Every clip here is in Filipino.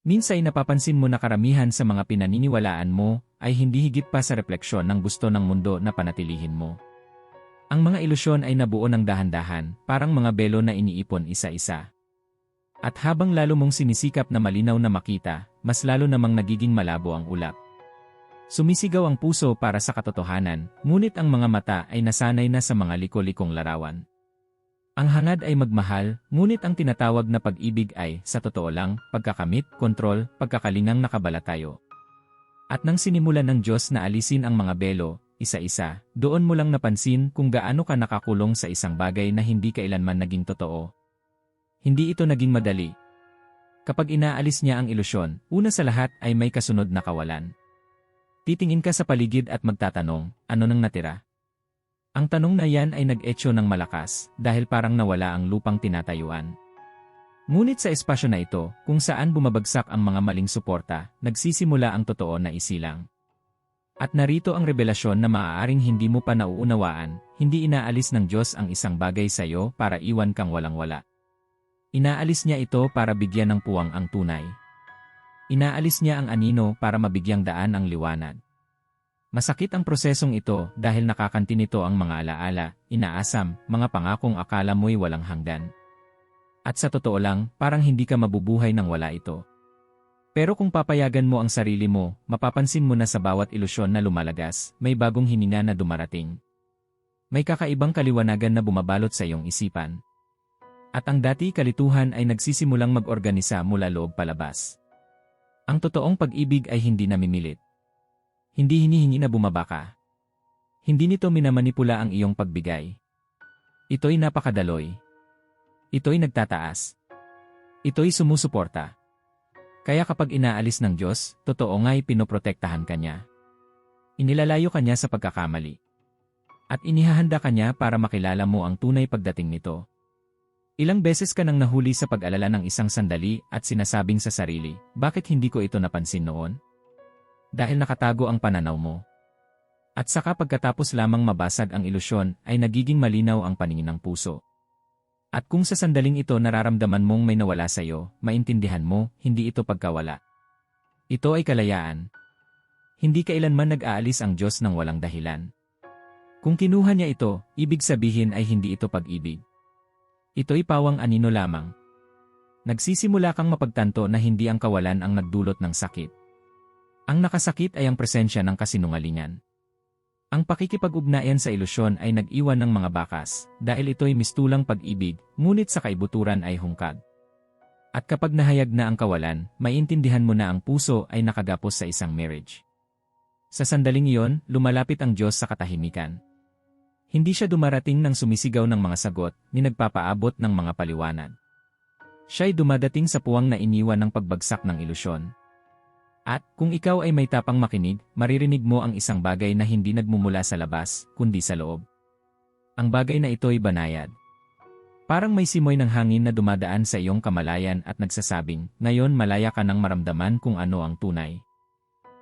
Minsay napapansin mo na karamihan sa mga pinaniniwalaan mo ay hindi higit pa sa refleksyon ng gusto ng mundo na panatilihin mo. Ang mga ilusyon ay nabuo ng dahan-dahan, parang mga belo na iniipon isa-isa. At habang lalo mong sinisikap na malinaw na makita, mas lalo namang nagiging malabo ang ulap. Sumisigaw ang puso para sa katotohanan, ngunit ang mga mata ay nasanay na sa mga liko-likong larawan. Ang hangad ay magmahal, ngunit ang tinatawag na pag-ibig ay, sa totoo lang, pagkakamit, kontrol, pagkakalingang nakabalatayo. At nang sinimulan ng Diyos na alisin ang mga belo, isa-isa, doon mo lang napansin kung gaano ka nakakulong sa isang bagay na hindi kailanman naging totoo. Hindi ito naging madali. Kapag inaalis niya ang ilusyon, una sa lahat ay may kasunod na kawalan. Titingin ka sa paligid at magtatanong, ano nang natira? Ang tanong na yan ay nag-etyo ng malakas dahil parang nawala ang lupang tinatayuan. Ngunit sa espasyo na ito, kung saan bumabagsak ang mga maling suporta, nagsisimula ang totoo na isilang. At narito ang revelasyon na maaaring hindi mo pa nauunawaan, hindi inaalis ng Diyos ang isang bagay sa iyo para iwan kang walang-wala. Inaalis niya ito para bigyan ng puwang ang tunay. Inaalis niya ang anino para mabigyang daan ang liwanag. Masakit ang prosesong ito dahil nakakanti nito ang mga alaala, inaasam, mga pangakong akala mo'y walang hanggan. At sa totoo lang, parang hindi ka mabubuhay nang wala ito. Pero kung papayagan mo ang sarili mo, mapapansin mo na sa bawat ilusyon na lumalagas, may bagong hininga na dumarating. May kakaibang kaliwanagan na bumabalot sa iyong isipan. At ang dati kalituhan ay nagsisimulang mag-organisa mula loob palabas. Ang totoong pag-ibig ay hindi namimilit. Hindi hinihingi na bumaba ka. Hindi nito minamanipula ang iyong pagbigay. Ito'y napakadaloy. Ito'y nagtataas. Ito'y sumusuporta. Kaya kapag inaalis ng Diyos, totoo nga'y pinoprotektahan ka niya. Inilalayo ka niya sa pagkakamali. At inihahanda ka niya para makilala mo ang tunay pagdating nito. Ilang beses ka nang nahuli sa pag-alala ng isang sandali at sinasabing sa sarili, bakit hindi ko ito napansin noon? Dahil nakatago ang pananaw mo. At saka pagkatapos lamang mabasag ang ilusyon ay nagiging malinaw ang paningin ng puso. At kung sa sandaling ito nararamdaman mong may nawala sa iyo, maintindihan mo, hindi ito pagkawala. Ito ay kalayaan. Hindi kailanman nag-aalis ang Diyos ng walang dahilan. Kung kinuha niya ito, ibig sabihin ay hindi ito pag-ibig. Ito'y pawang anino lamang. Nagsisimula kang mapagtanto na hindi ang kawalan ang nagdulot ng sakit. Ang nakasakit ay ang presensya ng kasinungalingan. Ang pakikipag-ugnayan sa ilusyon ay nag-iwan ng mga bakas, dahil ito'y mistulang pag-ibig, ngunit sa kaibuturan ay hungkag. At kapag nahayag na ang kawalan, maintindihan mo na ang puso ay nakagapos sa isang marriage. Sa sandaling iyon, lumalapit ang Diyos sa katahimikan. Hindi siya dumarating ng sumisigaw ng mga sagot, ni nagpapaabot ng mga paliwanag. Siya'y dumadating sa puwang na iniwan ng pagbagsak ng ilusyon. At, kung ikaw ay may tapang makinig, maririnig mo ang isang bagay na hindi nagmumula sa labas, kundi sa loob. Ang bagay na ito ay banayad. Parang may simoy ng hangin na dumadaan sa iyong kamalayan at nagsasabing, ngayon malaya ka nang maramdaman kung ano ang tunay.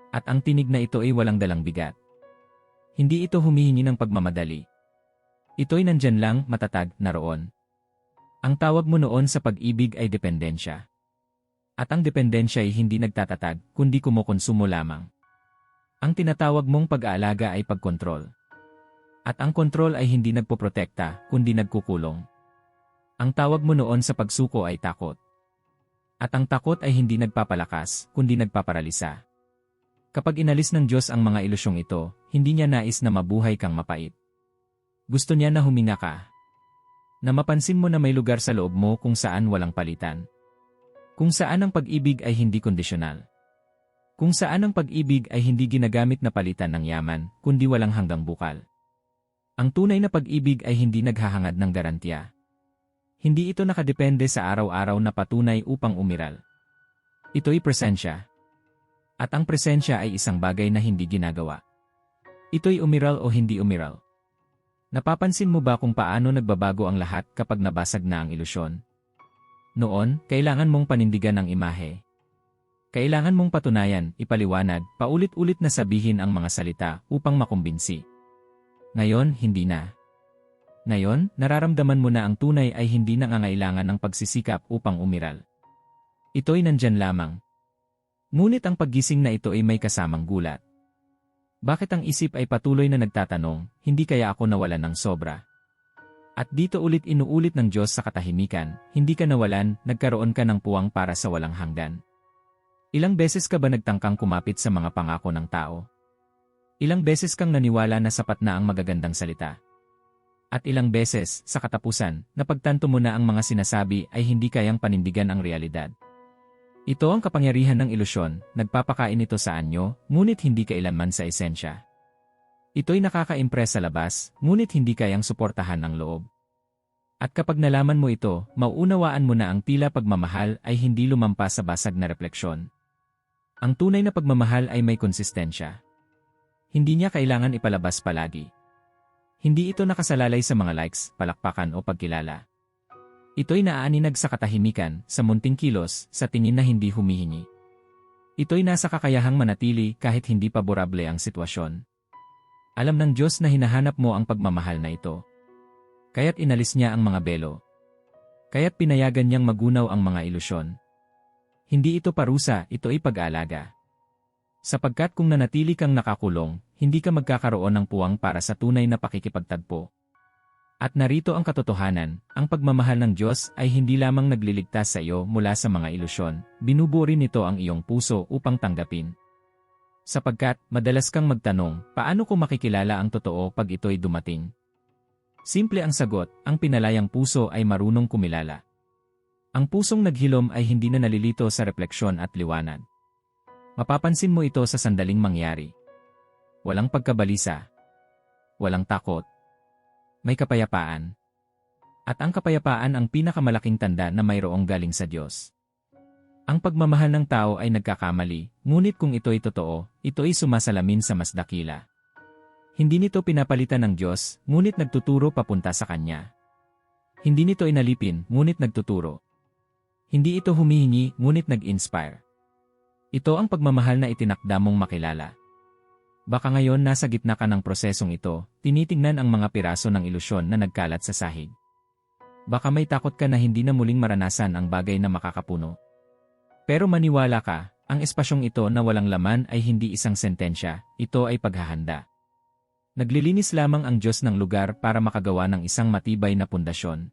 At ang tinig na ito ay walang dalang bigat. Hindi ito humihingi ng pagmamadali. Ito'y nandyan lang, matatag, naroon. Ang tawag mo noon sa pag-ibig ay dependensya. At ang dependensya ay hindi nagtatatag, kundi kumukonsumo lamang. Ang tinatawag mong pag-aalaga ay pagkontrol. At ang kontrol ay hindi nagpoprotekta, kundi nagkukulong. Ang tawag mo noon sa pagsuko ay takot. At ang takot ay hindi nagpapalakas, kundi nagpaparalisa. Kapag inalis ng Diyos ang mga ilusyong ito, hindi niya nais na mabuhay kang mapait. Gusto niya na huminga ka. Na mapansin mo na may lugar sa loob mo kung saan walang palitan. Kung saan ang pag-ibig ay hindi kondisyonal. Kung saan ang pag-ibig ay hindi ginagamit na palitan ng yaman, kundi walang hanggang bukal. Ang tunay na pag-ibig ay hindi naghahangad ng garantiya. Hindi ito nakadepende sa araw-araw na patunay upang umiral. Ito'y presensya. At ang presensya ay isang bagay na hindi ginagawa. Ito'y umiral o hindi umiral. Napapansin mo ba kung paano nagbabago ang lahat kapag nabasag na ang ilusyon? Noon, kailangan mong panindigan ang imahe. Kailangan mong patunayan, ipaliwanag, paulit-ulit na sabihin ang mga salita upang makumbinsi. Ngayon, hindi na. Ngayon, nararamdaman mo na ang tunay ay hindi nangangailangan ng pagsisikap upang umiral. Ito'y nandyan lamang. Ngunit ang paggising na ito ay may kasamang gulat. Bakit ang isip ay patuloy na nagtatanong, hindi kaya ako nawalan ng sobra? At dito ulit inuulit ng Diyos sa katahimikan, hindi ka nawalan, nagkaroon ka ng puwang para sa walang hanggan. Ilang beses ka ba nagtangkang kumapit sa mga pangako ng tao? Ilang beses kang naniwala na sapat na ang magagandang salita? At ilang beses, sa katapusan, napagtanto mo na ang mga sinasabi ay hindi kayang panindigan ang realidad. Ito ang kapangyarihan ng ilusyon, nagpapakain ito sa anyo, ngunit hindi kailanman sa esensya. Ito'y nakaka-impress sa labas, ngunit hindi kayang suportahan ang loob. At kapag nalaman mo ito, mauunawaan mo na ang tila pagmamahal ay hindi lumampas sa basag na refleksyon. Ang tunay na pagmamahal ay may konsistensya. Hindi niya kailangan ipalabas palagi. Hindi ito nakasalalay sa mga likes, palakpakan o pagkilala. Ito'y naaaninag sa katahimikan, sa munting kilos, sa tingin na hindi humihingi. Ito'y nasa kakayahang manatili kahit hindi paborable ang sitwasyon. Alam ng Diyos na hinahanap mo ang pagmamahal na ito. Kaya't inalis niya ang mga belo. Kaya't pinayagan niyang magunaw ang mga ilusyon. Hindi ito parusa, ito'y pag-aalaga. Sapagkat kung nanatili kang nakakulong, hindi ka magkakaroon ng puwang para sa tunay na pakikipagtagpo. At narito ang katotohanan, ang pagmamahal ng Diyos ay hindi lamang nagliligtas sa iyo mula sa mga ilusyon, binubuo rin nito ang iyong puso upang tanggapin. Sapagkat, madalas kang magtanong, paano ko makikilala ang totoo pag ito'y dumating? Simple ang sagot, ang pinalayang puso ay marunong kumilala. Ang pusong naghilom ay hindi na nalilito sa refleksyon at liwanag. Mapapansin mo ito sa sandaling mangyari. Walang pagkabalisa. Walang takot. May kapayapaan. At ang kapayapaan ang pinakamalaking tanda na mayroong galing sa Diyos. Ang pagmamahal ng tao ay nagkakamali, ngunit kung ito'y totoo, ito'y sumasalamin sa mas dakila. Hindi nito pinapalitan ng Diyos, ngunit nagtuturo papunta sa Kanya. Hindi nito inalipin, ngunit nagtuturo. Hindi ito humihingi, ngunit nag-inspire. Ito ang pagmamahal na itinakda mong makilala. Baka ngayon nasa gitna ka ng prosesong ito, tinitingnan ang mga piraso ng ilusyon na nagkalat sa sahig. Baka may takot ka na hindi na muling maranasan ang bagay na makakapuno. Pero maniwala ka, ang espasyong ito na walang laman ay hindi isang sentensya, ito ay paghahanda. Naglilinis lamang ang Diyos ng lugar para makagawa ng isang matibay na pundasyon.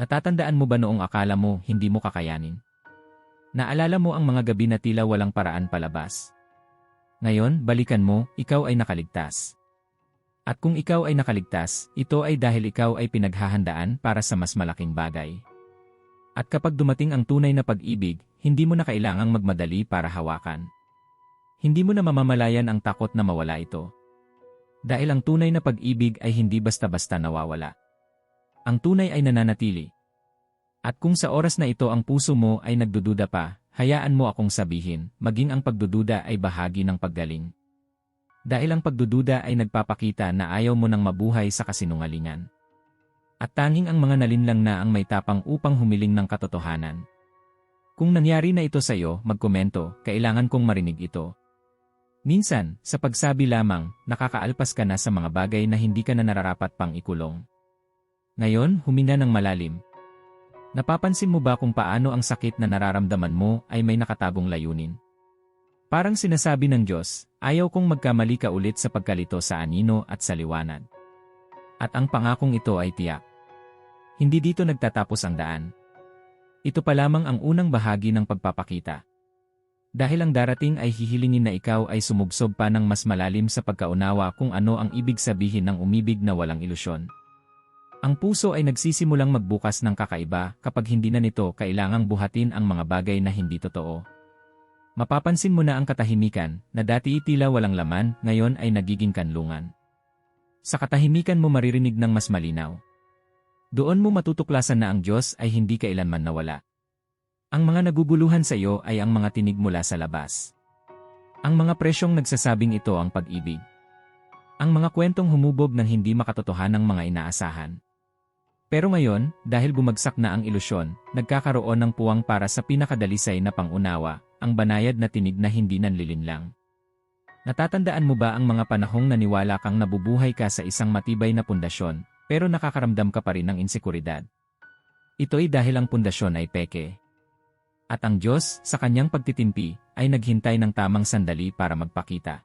Natatandaan mo ba noong akala mo hindi mo kakayanin? Naalala mo ang mga gabi na tila walang paraan palabas? Ngayon, balikan mo, ikaw ay nakaligtas. At kung ikaw ay nakaligtas, ito ay dahil ikaw ay pinaghahandaan para sa mas malaking bagay. At kapag dumating ang tunay na pag-ibig, hindi mo na kailangang magmadali para hawakan. Hindi mo na mamamalayan ang takot na mawala ito. Dahil ang tunay na pag-ibig ay hindi basta-basta nawawala. Ang tunay ay nananatili. At kung sa oras na ito ang puso mo ay nagdududa pa, Hayaan mo akong sabihin, maging ang pagdududa ay bahagi ng paggaling. Dahil ang pagdududa ay nagpapakita na ayaw mo nang mabuhay sa kasinungalingan. At tanging ang mga nalinlang na ang may tapang upang humiling ng katotohanan. Kung nangyari na ito sa iyo, magkomento, kailangan kong marinig ito. Minsan, sa pagsabi lamang, nakakaalpas ka na sa mga bagay na hindi ka na nararapat pang ikulong. Ngayon, huminga ng malalim, Napapansin mo ba kung paano ang sakit na nararamdaman mo ay may nakatagong layunin? Parang sinasabi ng Diyos, ayaw kong magkamali ka ulit sa pagkalito sa anino at sa liwanag. At ang pangakong ito ay tiyak. Hindi dito nagtatapos ang daan. Ito pa lamang ang unang bahagi ng pagpapakita. Dahil ang darating ay hihilingin na ikaw ay sumugsob pa ng mas malalim sa pagkaunawa kung ano ang ibig sabihin ng umibig na walang ilusyon. Ang puso ay nagsisimulang magbukas ng kakaiba kapag hindi na nito kailangang buhatin ang mga bagay na hindi totoo. Mapapansin mo na ang katahimikan na dati tila walang laman, ngayon ay nagiging kanlungan. Sa katahimikan mo maririnig ng mas malinaw. Doon mo matutuklasan na ang Diyos ay hindi kailanman nawala. Ang mga naguguluhan sa iyo ay ang mga tinig mula sa labas. Ang mga presyong nagsasabing ito ang pag-ibig. Ang mga kwentong humubog ng hindi makatotohanang mga inaasahan. Pero ngayon, dahil bumagsak na ang ilusyon, nagkakaroon ng puwang para sa pinakadalisay na pangunawa, ang banayad na tinig na hindi nanlilinlang. Natatandaan mo ba ang mga panahong naniwala kang nabubuhay ka sa isang matibay na pundasyon, pero nakakaramdam ka pa rin ng insekuridad? Ito'y dahil ang pundasyon ay peke. At ang Diyos, sa kanyang pagtitimpi, ay naghintay ng tamang sandali para magpakita.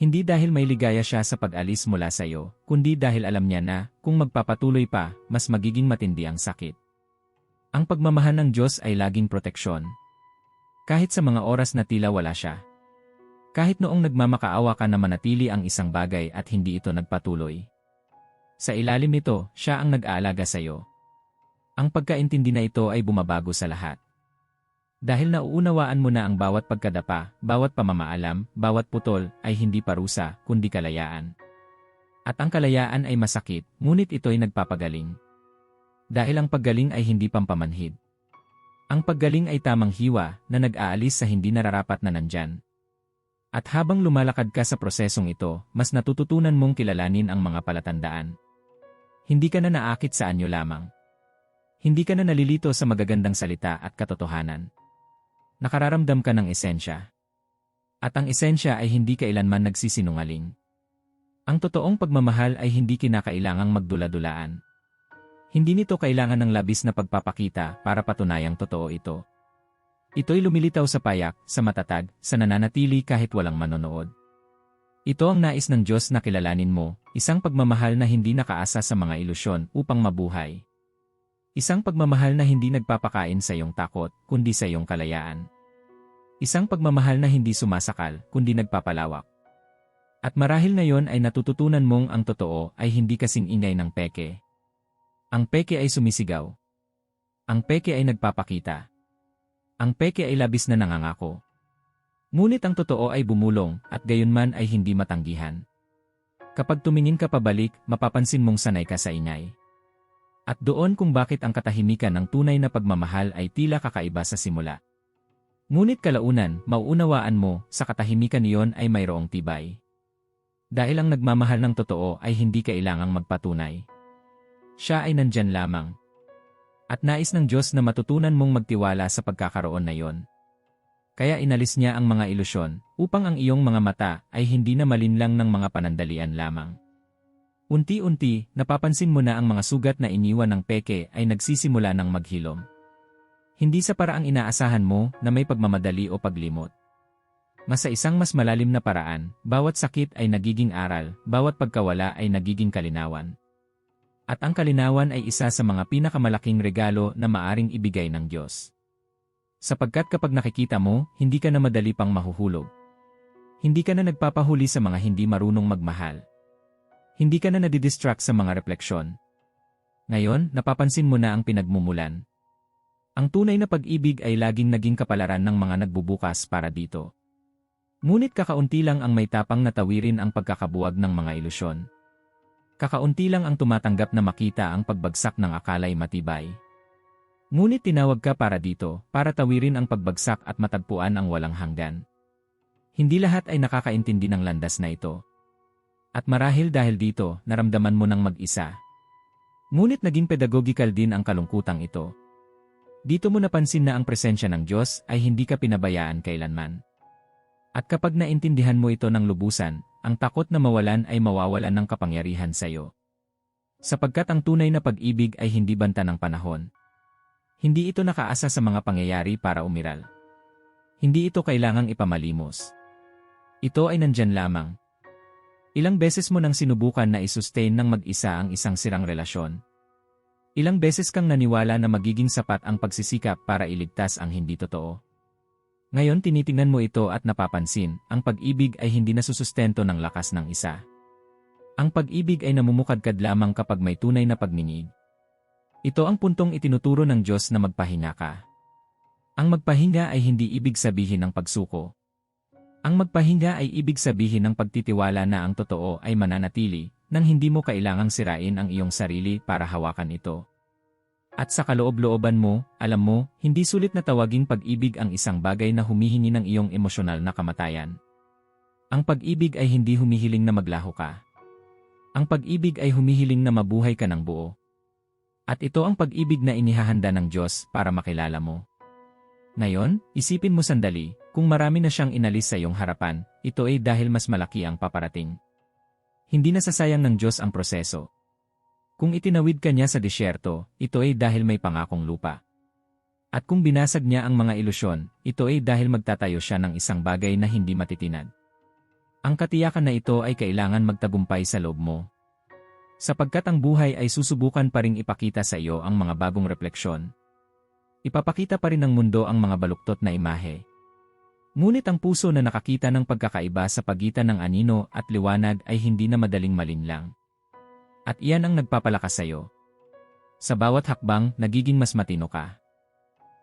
Hindi dahil may ligaya siya sa pag-alis mula sa iyo, kundi dahil alam niya na, kung magpapatuloy pa, mas magiging matindi ang sakit. Ang pagmamahal ng Diyos ay laging proteksyon. Kahit sa mga oras na tila wala siya. Kahit noong nagmamakaawa ka na manatili ang isang bagay at hindi ito nagpatuloy. Sa ilalim nito, siya ang nag-aalaga sa iyo. Ang pagkaintindi na ito ay bumabago sa lahat. Dahil nauunawaan mo na ang bawat pagkadapa, bawat pamamaalam, bawat putol, ay hindi parusa, kundi kalayaan. At ang kalayaan ay masakit, ngunit ito'y nagpapagaling. Dahil ang paggaling ay hindi pampamanhid. Ang paggaling ay tamang hiwa na nag-aalis sa hindi nararapat na nandyan. At habang lumalakad ka sa prosesong ito, mas natututunan mong kilalanin ang mga palatandaan. Hindi ka na naakit sa anyo lamang. Hindi ka na nalilito sa magagandang salita at katotohanan. Nakararamdam ka ng esensya. At ang esensya ay hindi kailanman nagsisinungaling. Ang totoong pagmamahal ay hindi kinakailangang magdula-dulaan. Hindi nito kailangan ng labis na pagpapakita para patunayang totoo ito. Ito'y lumilitaw sa payak, sa matatag, sa nananatili kahit walang manonood. Ito ang nais ng Diyos na kilalanin mo, isang pagmamahal na hindi nakaasa sa mga ilusyon upang mabuhay. Isang pagmamahal na hindi nagpapakain sa iyong takot, kundi sa iyong kalayaan. Isang pagmamahal na hindi sumasakal, kundi nagpapalawak. At marahil na yon ay natututunan mong ang totoo ay hindi kasing ingay ng peke, ang peke ay sumisigaw. Ang peke ay nagpapakita. Ang peke ay labis na nangangako. Ngunit ang totoo ay bumulong at gayunman ay hindi matanggihan. Kapag tumingin ka pabalik, mapapansin mong sanay ka sa ingay. At doon kung bakit ang katahimikan ng tunay na pagmamahal ay tila kakaiba sa simula. Ngunit kalaunan, mauunawaan mo, sa katahimikan niyon ay mayroong tibay. Dahil ang nagmamahal ng totoo ay hindi kailangang magpatunay siya ay nandyan lamang. At nais ng Diyos na matutunan mong magtiwala sa pagkakaroon na yon. Kaya inalis niya ang mga ilusyon, upang ang iyong mga mata ay hindi na malinlang ng mga panandalian lamang. Unti-unti, napapansin mo na ang mga sugat na iniwan ng peke ay nagsisimula ng maghilom. Hindi sa paraang inaasahan mo na may pagmamadali o paglimot. Mas sa isang mas malalim na paraan, bawat sakit ay nagiging aral, bawat pagkawala ay nagiging kalinawan. At ang kalinawan ay isa sa mga pinakamalaking regalo na maaring ibigay ng Diyos. Sapagkat kapag nakikita mo, hindi ka na madali pang mahuhulog. Hindi ka na nagpapahuli sa mga hindi marunong magmahal. Hindi ka na nadidistract sa mga refleksyon. Ngayon, napapansin mo na ang pinagmumulan. Ang tunay na pag-ibig ay laging naging kapalaran ng mga nagbubukas para dito. Ngunit kakaunti lang ang may tapang natawirin ang pagkakabuwag ng mga ilusyon. Kakaunti lang ang tumatanggap na makita ang pagbagsak ng akalay matibay. Ngunit tinawag ka para dito, para tawirin ang pagbagsak at matagpuan ang walang hanggan. Hindi lahat ay nakakaintindi ng landas na ito. At marahil dahil dito, naramdaman mo ng mag-isa. Ngunit naging pedagogical din ang kalungkutang ito. Dito mo napansin na ang presensya ng Diyos ay hindi ka pinabayaan kailanman. At kapag naintindihan mo ito ng lubusan, ang takot na mawalan ay mawawalan ng kapangyarihan sa iyo. Sapagkat ang tunay na pag-ibig ay hindi banta ng panahon. Hindi ito nakaasa sa mga pangyayari para umiral. Hindi ito kailangang ipamalimos. Ito ay nandyan lamang. Ilang beses mo nang sinubukan na isustain ng mag-isa ang isang sirang relasyon. Ilang beses kang naniwala na magiging sapat ang pagsisikap para iligtas ang hindi totoo. Ngayon tinitingnan mo ito at napapansin, ang pag-ibig ay hindi nasusustento ng lakas ng isa. Ang pag-ibig ay namumukadkad lamang kapag may tunay na pagninig. Ito ang puntong itinuturo ng Diyos na magpahinga ka. Ang magpahinga ay hindi ibig sabihin ng pagsuko. Ang magpahinga ay ibig sabihin ng pagtitiwala na ang totoo ay mananatili, nang hindi mo kailangang sirain ang iyong sarili para hawakan ito. At sa kaloob-looban mo, alam mo, hindi sulit na tawaging pag-ibig ang isang bagay na humihingi ng iyong emosyonal na kamatayan. Ang pag-ibig ay hindi humihiling na maglaho ka. Ang pag-ibig ay humihiling na mabuhay ka ng buo. At ito ang pag-ibig na inihahanda ng Diyos para makilala mo. Ngayon, isipin mo sandali, kung marami na siyang inalis sa iyong harapan, ito ay dahil mas malaki ang paparating. Hindi nasasayang ng Diyos ang proseso, kung itinawid ka niya sa disyerto, ito ay dahil may pangakong lupa. At kung binasag niya ang mga ilusyon, ito ay dahil magtatayo siya ng isang bagay na hindi matitinad. Ang katiyakan na ito ay kailangan magtagumpay sa loob mo. Sapagkat ang buhay ay susubukan pa ring ipakita sa iyo ang mga bagong refleksyon. Ipapakita pa rin ng mundo ang mga baluktot na imahe. Ngunit ang puso na nakakita ng pagkakaiba sa pagitan ng anino at liwanag ay hindi na madaling malinlang. At iyan ang nagpapalakas sa iyo. Sa bawat hakbang, nagiging mas matino ka.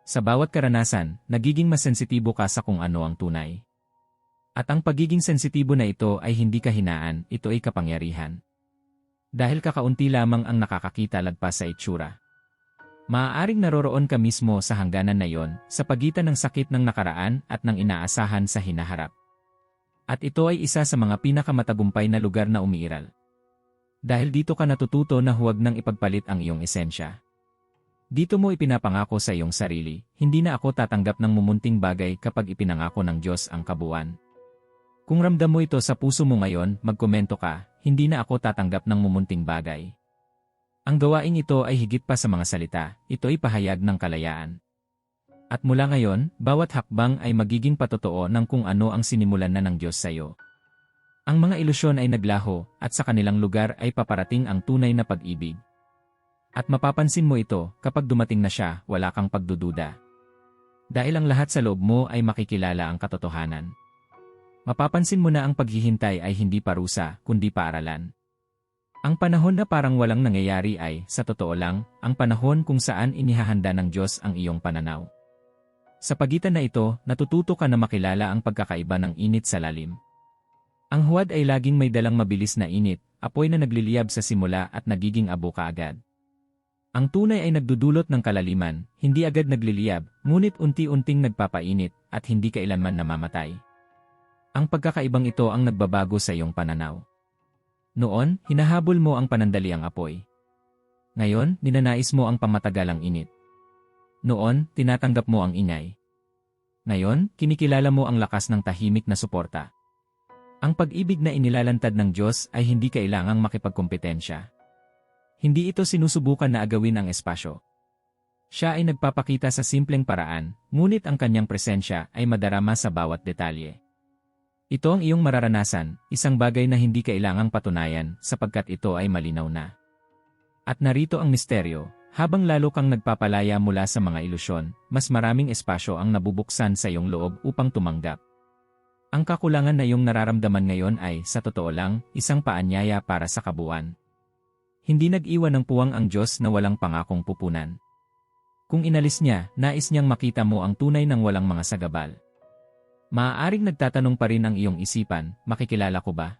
Sa bawat karanasan, nagiging mas sensitibo ka sa kung ano ang tunay. At ang pagiging sensitibo na ito ay hindi kahinaan, ito ay kapangyarihan. Dahil kakaunti lamang ang nakakakita lagpas sa itsura. Maaaring naroroon ka mismo sa hangganan na yon sa pagitan ng sakit ng nakaraan at ng inaasahan sa hinaharap. At ito ay isa sa mga pinakamatagumpay na lugar na umiiral. Dahil dito ka natututo na huwag nang ipagpalit ang iyong esensya. Dito mo ipinapangako sa iyong sarili, hindi na ako tatanggap ng mumunting bagay kapag ipinangako ng Diyos ang kabuuan. Kung ramdam mo ito sa puso mo ngayon, magkomento ka, hindi na ako tatanggap ng mumunting bagay. Ang gawaing ito ay higit pa sa mga salita, ito ay pahayag ng kalayaan. At mula ngayon, bawat hakbang ay magiging patotoo ng kung ano ang sinimulan na ng Diyos sa iyo. Ang mga ilusyon ay naglaho, at sa kanilang lugar ay paparating ang tunay na pag-ibig. At mapapansin mo ito, kapag dumating na siya, wala kang pagdududa. Dahil ang lahat sa loob mo ay makikilala ang katotohanan. Mapapansin mo na ang paghihintay ay hindi parusa, kundi paaralan. Ang panahon na parang walang nangyayari ay, sa totoo lang, ang panahon kung saan inihahanda ng Diyos ang iyong pananaw. Sa pagitan na ito, natututo ka na makilala ang pagkakaiba ng init sa lalim. Ang huwad ay laging may dalang mabilis na init, apoy na nagliliyab sa simula at nagiging abo kaagad. Ang tunay ay nagdudulot ng kalaliman, hindi agad nagliliyab, ngunit unti-unting nagpapainit at hindi kailanman namamatay. Ang pagkakaibang ito ang nagbabago sa iyong pananaw. Noon, hinahabol mo ang panandaliang apoy. Ngayon, ninanais mo ang pamatagalang init. Noon, tinatanggap mo ang ingay. Ngayon, kinikilala mo ang lakas ng tahimik na suporta. Ang pag-ibig na inilalantad ng Diyos ay hindi kailangang makipagkompetensya. Hindi ito sinusubukan na agawin ang espasyo. Siya ay nagpapakita sa simpleng paraan, ngunit ang kanyang presensya ay madarama sa bawat detalye. Ito ang iyong mararanasan, isang bagay na hindi kailangang patunayan sapagkat ito ay malinaw na. At narito ang misteryo, habang lalo kang nagpapalaya mula sa mga ilusyon, mas maraming espasyo ang nabubuksan sa iyong loob upang tumanggap. Ang kakulangan na iyong nararamdaman ngayon ay, sa totoo lang, isang paanyaya para sa kabuuan. Hindi nag-iwan ng puwang ang Diyos na walang pangakong pupunan. Kung inalis niya, nais niyang makita mo ang tunay ng walang mga sagabal. Maaaring nagtatanong pa rin ang iyong isipan, makikilala ko ba?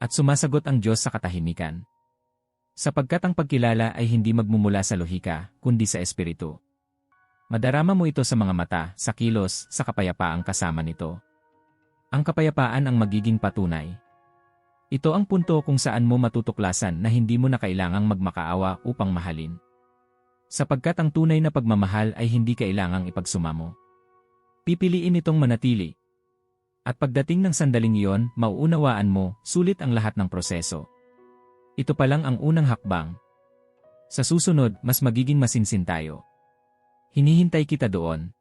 At sumasagot ang Diyos sa katahimikan. Sapagkat ang pagkilala ay hindi magmumula sa lohika, kundi sa espiritu. Madarama mo ito sa mga mata, sa kilos, sa kapayapaang kasama nito. Ang kapayapaan ang magiging patunay, ito ang punto kung saan mo matutuklasan na hindi mo na kailangang magmakaawa upang mahalin. Sapagkat ang tunay na pagmamahal ay hindi kailangang ipagsumamo. Pipiliin itong manatili. At pagdating ng sandaling iyon, mauunawaan mo, sulit ang lahat ng proseso. Ito pa lang ang unang hakbang. Sa susunod, mas magiging masinsin tayo. Hinihintay kita doon.